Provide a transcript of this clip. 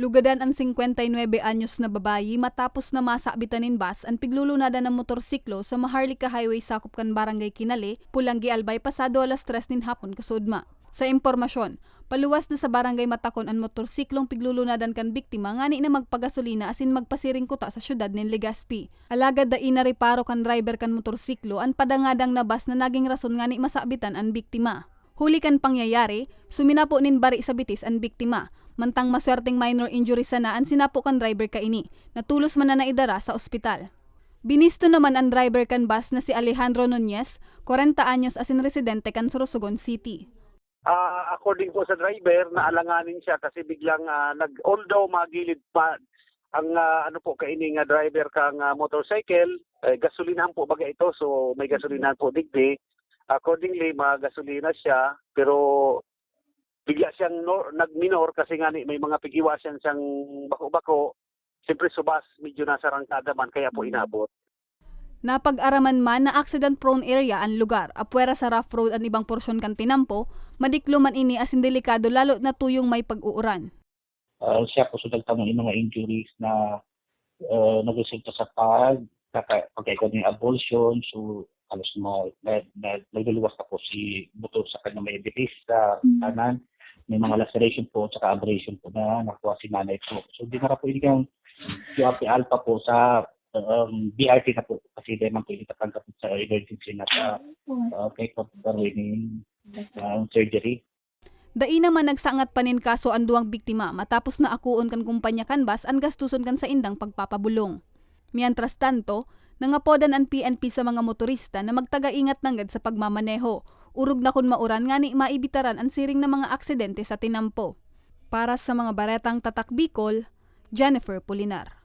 Lugadan ang 59 anyos na babayi matapos na masabitan in bus ang piglulunadan ng motorsiklo sa Maharlika Highway sakop kan Barangay Kinale, Pulanggi Albay pasado alas 3 nin hapon kasudma. Sa impormasyon, paluwas na sa Barangay Matakon ang motorsiklong piglulunadan kan biktima ngani na magpagasolina asin magpasiring kuta sa syudad nin Legazpi. Alagad da ina reparo kan driver kan motorsiklo an padangadang na bus na naging rason ngani masabitan ang biktima. Huli kan pangyayari, suminapo nin bari sa bitis ang biktima, mantang maswerteng minor injury sana ang sinapo kan driver kaini, natulos man na naidara sa ospital. Binisto naman ang driver kan bus na si Alejandro Nunez, 40 anyos asin residente kan Sorsogon City. Ah, according po sa driver, naalanganin siya kasi biglang ah, nag although magilid pa ang ah, ano po kaini nga driver kang ah, motorcycle, eh, gasolinahan po baga ito so may gasolinahan po digdi. Accordingly, magasolina siya pero bigla siyang no, nagminor kasi nga ni may mga pigiwasan siyang bako-bako. Siyempre subas medyo nasa rangkada man kaya po inabot. Napag-araman man na accident-prone area ang lugar, apwera sa rough road ang ibang porsyon kan tinampo, madiklo man ini asin delikado lalo na tuyong may pag-uuran. uh, siya po sa nagtamo ng mga injuries na uh, nagresulta sa pag kaka- pagkaikot ng abortion so halos na, na, na nagluluwas na po si buto sa kanya may bitis sa kanan may mga laceration po at abrasion po na nakuha si nanay po. So di na po hindi kang QRP alpha po sa um, BRT na po. Kasi di man po hindi tatanggap sa emergency na sa uh, kay po gawin uh, surgery. Dai naman nagsangat panin kaso ang duwang biktima. Matapos na akuon kan kumpanya kan bus ang gastuson kan sa indang pagpapabulong. Mientras tanto, nangapodan ang PNP sa mga motorista na magtaga-ingat nanggad sa pagmamaneho. Urog na kun mauran ngani maibitaran ang siring ng mga aksidente sa tinampo. Para sa mga baretang tatak Bicol, Jennifer Pulinar.